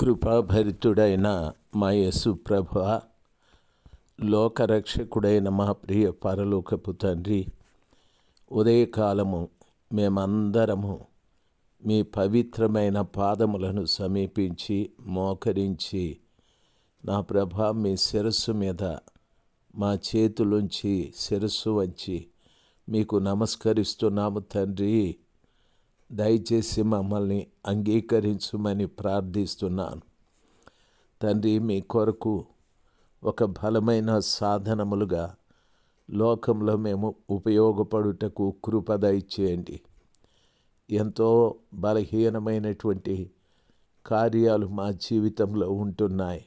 కృపాభరితుడైన మా యేసు ప్రభ లోకరక్షకుడైన మా ప్రియ పరలోకపు తండ్రి ఉదయకాలము మేమందరము మీ పవిత్రమైన పాదములను సమీపించి మోకరించి నా ప్రభ మీ శిరస్సు మీద మా చేతులుంచి శిరస్సు వంచి మీకు నమస్కరిస్తున్నాము తండ్రి. దయచేసి మమ్మల్ని అంగీకరించమని ప్రార్థిస్తున్నాను. తండ్రి మీ కొరకు ఒక బలమైన సాధనములుగా లోకంలో మేము ఉపయోగపడుటకు కృపద ఇచ్చేయండి ఎంతో బలహీనమైనటువంటి కార్యాలు మా జీవితంలో ఉంటున్నాయి.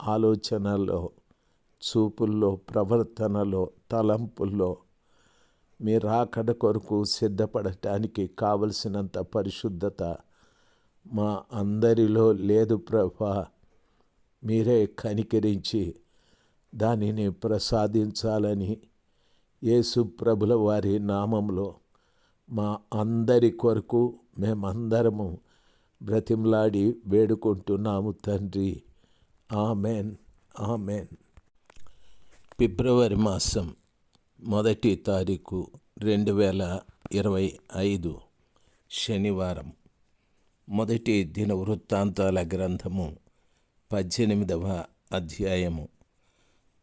ఆలోచనల్లో చూపుల్లో ప్రవర్తనలో తలంపుల్లో మీ రాకడ కొరకు సిద్ధపడటానికి కావలసినంత పరిశుద్ధత మా అందరిలో లేదు ప్రభా. మీరే కనికరించి దానిని ప్రసాదించాలని యేసు ప్రభుల వారి నామంలో మా అందరి కొరకు మేమందరము బ్రతిమలాడి వేడుకుంటున్నాము తండ్రి. ఆమెన్. ఆమెన్. ఫిబ్రవరి మాసం మొదటి తారీఖు రెండు వేల ఇరవై ఐదు శనివారం. మొదటి దిన వృత్తాంతాల గ్రంథము పద్దెనిమిదవ అధ్యాయము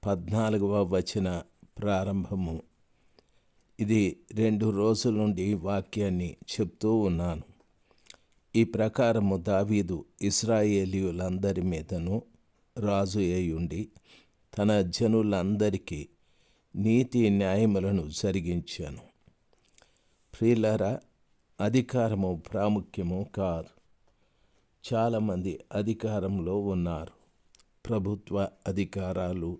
పద్నాలుగవ వచన ప్రారంభము. ఇది రెండు రోజుల నుండి వాక్యాన్ని చెప్తూ ఉన్నాను. ఈ ప్రకారము దావీదు ఇస్రాయేలీయులందరి మీదను రాజు అయ్యుండి తన జనులందరికీ నీతి న్యాయములను జరిగించాను. ప్రియులారా అధికారము ప్రాముఖ్యము కాదు. చాలామంది అధికారంలో ఉన్నారు. ప్రభుత్వ అధికారాలు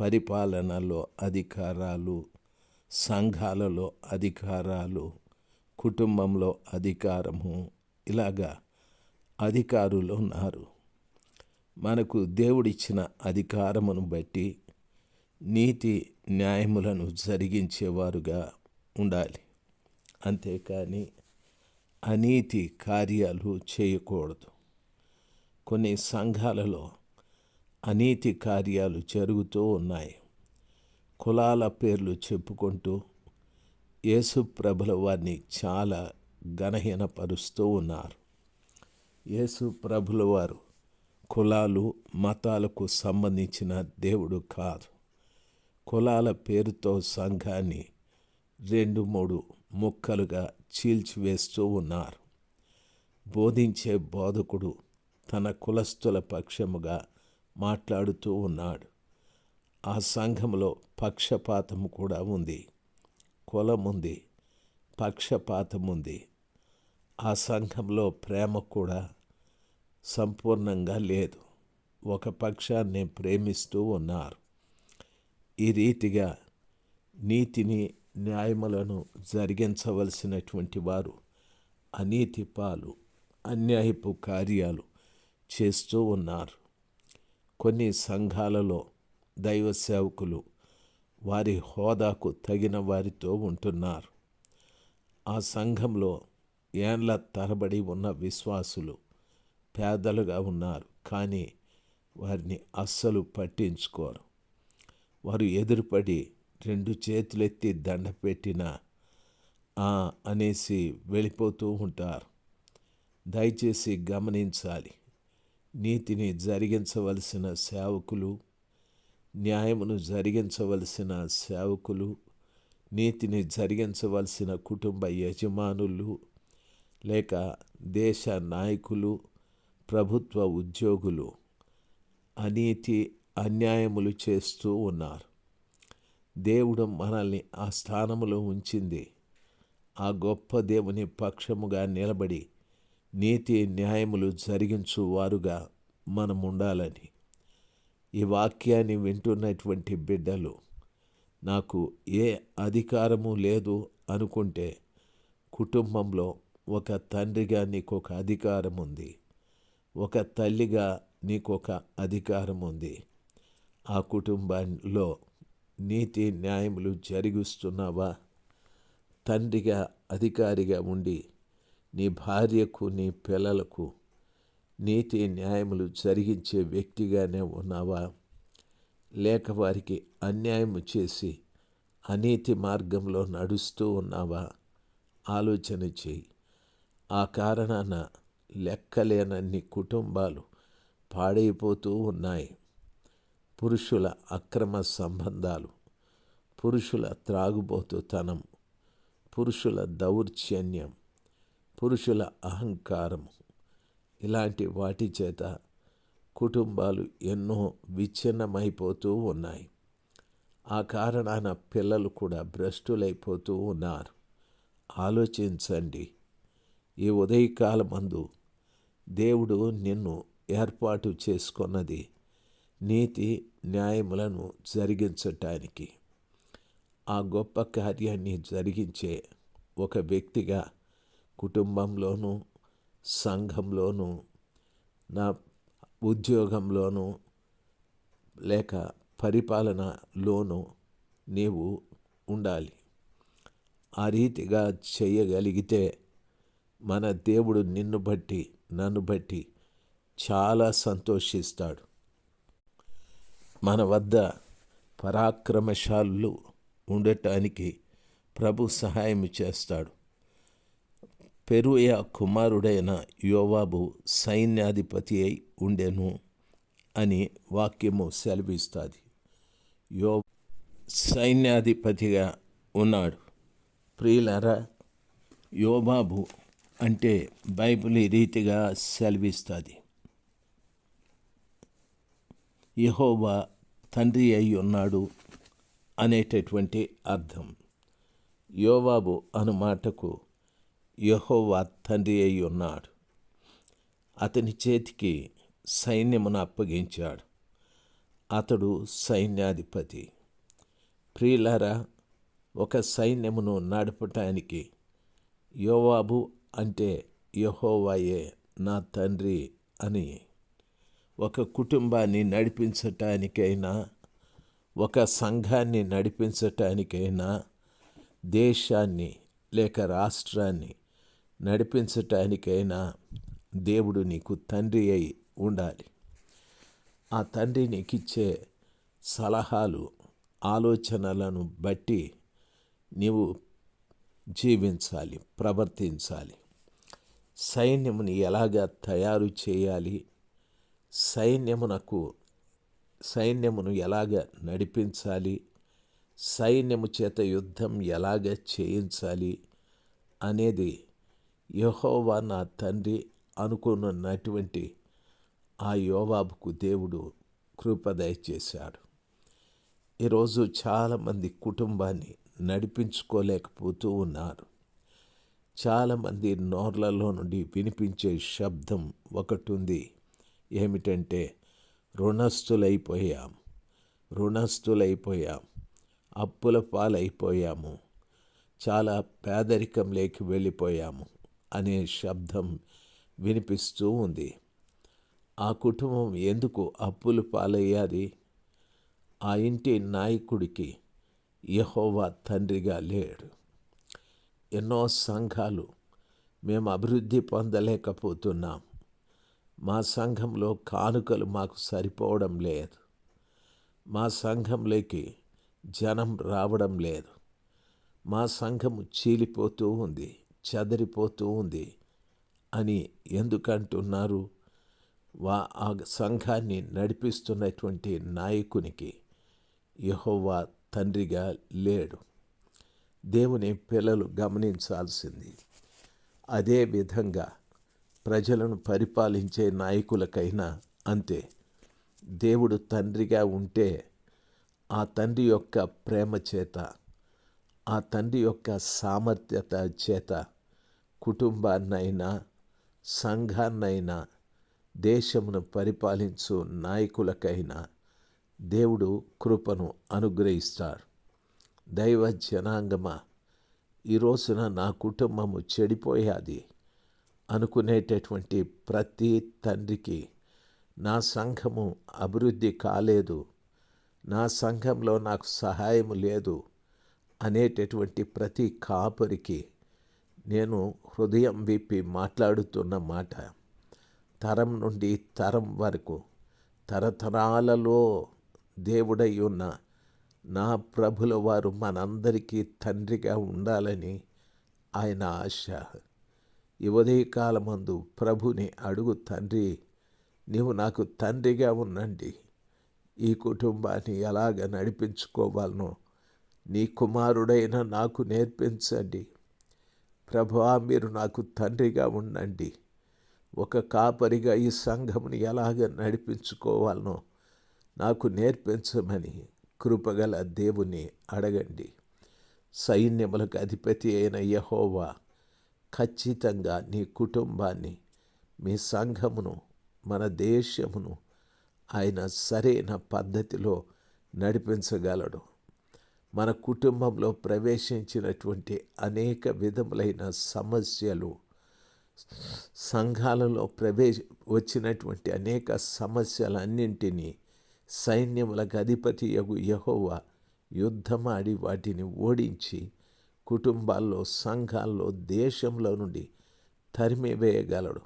పరిపాలనలో అధికారాలు సంఘాలలో అధికారాలు కుటుంబంలో అధికారము ఇలాగా అధికారులు ఉన్నారు. మనకు దేవుడిచ్చిన అధికారమును బట్టి నీతి న్యాయములను జరిగించేవారుగా ఉండాలి. అంతేకాని అనీతి కార్యాలు చేయకూడదు. కొన్ని సంఘాలలో అనీతి కార్యాలు జరుగుతూ ఉన్నాయి. కులాల పేర్లు చెప్పుకుంటూ యేసు ప్రభుల వారిని చాలా గణహీనపరుస్తూ ఉన్నారు. యేసు ప్రభుల వారు కులాలు మతాలకు సంబంధించిన దేవుడు కాదు. కులాల పేరుతో సంఘాన్ని రెండు మూడు ముక్కలుగా చీల్చివేస్తూ ఉన్నారు. బోధించే బోధకుడు తన కులస్తుల పక్షముగా మాట్లాడుతూ ఉన్నాడు. ఆ సంఘంలో పక్షపాతము కూడా ఉంది. కులం ఉంది పక్షపాతం ఉంది ఆ సంఘంలో ప్రేమ కూడా సంపూర్ణంగా లేదు. ఒక పక్షాన్ని ప్రేమిస్తూ ఉన్నారు. ఈ రీతిగా నీతిని న్యాయములను జరిగించవలసినటువంటి వారు అనీతి పాలు అన్యాయపు కార్యాలు చేస్తూ ఉన్నారు. కొన్ని సంఘాలలో దైవ సేవకులు వారి హోదాకు తగిన వారితో ఉంటున్నారు. ఆ సంఘంలో ఏండ్ల తరబడి ఉన్న విశ్వాసులు పేదలుగా ఉన్నారు. కానీ వారిని అస్సలు పట్టించుకోరు. వారు ఎదురుపడి రెండు చేతులెత్తి దండ పెట్టిన అనేసి వెళ్ళిపోతూ ఉంటారు. దయచేసి గమనించాలి. నీతిని జరిగించవలసిన సేవకులు న్యాయమును జరిగించవలసిన సేవకులు నీతిని జరిగించవలసిన కుటుంబ యజమానులు లేక దేశ నాయకులు ప్రభుత్వ ఉద్యోగులు అనీతి అన్యాయములు చేస్తూ ఉన్నారు. దేవుడు మనల్ని ఆ స్థానములో ఉంచింది. ఆ గొప్ప దేవుని పక్షముగా నిలబడి నీతి న్యాయములు జరిగించువారుగా మనం ఉండాలని ఈ వాక్యాన్ని వింటున్నటువంటి బిడ్డలు నాకు ఏ అధికారము లేదు అనుకుంటే కుటుంబంలో ఒక తండ్రిగా నీకు ఒక అధికారం ఉంది ఒక తల్లిగా నీకు ఒక అధికారం ఉంది ఆ కుటుంబంలో నీతి న్యాయములు జరిగిస్తున్నావా? తండ్రిగా అధికారిగా ఉండి నీ భార్యకు నీ పిల్లలకు నీతి న్యాయములు జరిగించే వ్యక్తిగానే ఉన్నావా? లేక వారికి అన్యాయం చేసి అనీతి మార్గంలో నడుస్తూ ఉన్నావా? ఆలోచన చేయి. ఆ కారణాన లెక్కలేనన్ని కుటుంబాలు పాడైపోతూ ఉన్నాయి. పురుషుల అక్రమ సంబంధాలు పురుషుల త్రాగుబోతుతనం పురుషుల దౌర్జన్యం పురుషుల అహంకారం ఇలాంటి వాటి చేత కుటుంబాలు ఎన్నో విచ్ఛిన్నమైపోతూ ఉన్నాయి. ఆ కారణాన పిల్లలు కూడా భ్రష్టులైపోతూ ఉన్నారు. ఆలోచించండి. ఈ ఉదయకాలమందు దేవుడు నిన్ను ఏర్పాటు చేసుకున్నది నీతి న్యాయములను జరిగించటానికి. ఆ గొప్ప కార్యాన్ని జరిగించే ఒక వ్యక్తిగా కుటుంబంలోనూ సంఘంలోనూ నా ఉద్యోగంలోనూ లేక పరిపాలనలోనూ నీవు ఉండాలి. ఆ రీతిగా చేయగలిగితే మన దేవుడు నిన్ను బట్టి నన్ను బట్టి చాలా సంతోషిస్తాడు. మన వద్ద పరాక్రమశాలు ఉండటానికి ప్రభు సహాయం చేస్తాడు. పెరుయ కుమారుడైన యోవాబు సైన్యాధిపతి అయి ఉండెను అని వాక్యము సెలవిస్తుంది. యో సైన్యాధిపతిగా ఉన్నాడు. ప్రియులరా యోబాబు అంటే బైబిల్ ఈ రీతిగా సెలవిస్తుంది. యహోబా తండ్రి అయి ఉన్నాడు అనేటటువంటి అర్థం. యోవాబు అను మాటకు యహోవా తండ్రి అయి ఉన్నాడు. అతని చేతికి సైన్యమును అప్పగించాడు. అతడు సైన్యాధిపతి. ప్రియులారా ఒక సైన్యమును నడపటానికి యోవాబు అంటే యహోవాయే నా తండ్రి అని ఒక కుటుంబాన్ని నడిపించటానికైనా ఒక సంఘాన్ని నడిపించటానికైనా దేశాన్ని లేక రాష్ట్రాన్ని నడిపించటానికైనా దేవుడు నీకు తండ్రి అయి ఉండాలి. ఆ తండ్రి నీకు ఇచ్చే సలహాలు ఆలోచనలను బట్టి నీవు జీవించాలి ప్రవర్తించాలి. సైన్యముని ఎలాగా తయారు చేయాలి? సైన్యమునకు సైన్యమును ఎలాగ నడిపించాలి సైన్యము చేత యుద్ధం ఎలాగ చేయించాలి అనేది యహోవా నా తండ్రి అనుకున్నటువంటి ఆ యోవాబుకు దేవుడు కృపదయ చేశాడు ఈరోజు చాలామంది కుటుంబాన్ని నడిపించుకోలేకపోతూ ఉన్నారు. చాలామంది నోర్లలో నుండి వినిపించే శబ్దం ఒకటి ఉంది. ఏమిటంటే రుణస్థులైపోయాం. రుణస్థులైపోయాం. అప్పుల పాలైపోయాము. చాలా పేదరికంలోకి వెళ్ళిపోయాము అనే శబ్దం వినిపిస్తూ ఉంది. ఆ కుటుంబం ఎందుకు అప్పులు పాలయ్యాది? ఆ ఇంటి నాయకుడికి యహోవా తండ్రిగా లేడు. ఎన్నో సంఘాలు మేము అభివృద్ధి పొందలేకపోతున్నాం. మా సంఘంలో కానుకలు మాకు సరిపోవడం లేదు. మా సంఘంలోకి జనం రావడం లేదు. మా సంఘం చీలిపోతూ ఉంది చెదరిపోతూ ఉంది అని ఎందుకంటున్నారు? వా ఆ సంఘాన్ని నడిపిస్తున్నటువంటి నాయకునికి యహోవా తండ్రిగా లేడు. దేవుని పిల్లలు గమనించాల్సింది. అదే విధంగా ప్రజలను పరిపాలించే నాయకులకైనా అంతే. దేవుడు తండ్రిగా ఉంటే ఆ తండ్రి యొక్క ప్రేమ చేత ఆ తండ్రి యొక్క సామర్థ్యత చేత కుటుంబాన్నైనా సంఘాన్నైనా దేశమును పరిపాలించు నాయకులకైనా దేవుడు కృపను అనుగ్రహిస్తారు దైవ జనాంగమా ఈ రోజున నా కుటుంబము చెడిపోయాది. అనుకునేటటువంటి ప్రతి తండ్రికి నా సంఘము అభివృద్ధి కాలేదు నా సంఘంలో నాకు సహాయం లేదు అనేటటువంటి ప్రతి కాపరికి నేను హృదయం విప్పి మాట్లాడుతున్న మాట తరం నుండి తరం వరకు తరతరాలలో దేవుడై ఉన్న నా ప్రభుల వారు మనందరికీ తండ్రిగా ఉండాలని ఆయన ఆశ. ఈ ఉదయకాలమందు ప్రభుని అడుగు తండ్రి నీవు నాకు తండ్రిగా ఉండండి ఈ కుటుంబాన్ని ఎలాగ నడిపించుకోవాలనో నీ కుమారుడైన నాకు నేర్పించండి. ప్రభువా మీరు నాకు తండ్రిగా ఉండండి. ఒక కాపరిగా ఈ సంఘముని ఎలాగ నడిపించుకోవాలనో నాకు నేర్పించమని కృపగల దేవుని అడగండి. సైన్యములకు అధిపతి అయిన యహోవా ఖచ్చితంగా నీ కుటుంబాన్ని మీ సంఘమును మన దేశమును ఆయన సరైన పద్ధతిలో నడిపించగలడు. మన కుటుంబంలో ప్రవేశించినటువంటి అనేక విధములైన సమస్యలు సంఘాలలో ప్రవేశ వచ్చినటువంటి అనేక సమస్యలన్నింటినీ సైన్యములకు అధిపతి యగు యహోవ యుద్ధమాడి వాటిని ఓడించి కుటుంబాల్లో సంఘాల్లో దేశంలో నుండి తరిమివేయగలడు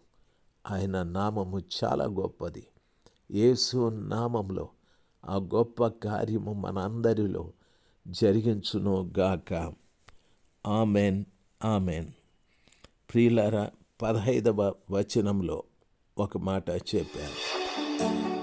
ఆయన నామము చాలా గొప్పది. యేసు నామంలో ఆ గొప్ప కార్యము మనందరిలో జరిగించును గాక. Amen amen. ప్రియులారా పదహైదవ వచనంలో ఒక మాట చెప్పాను.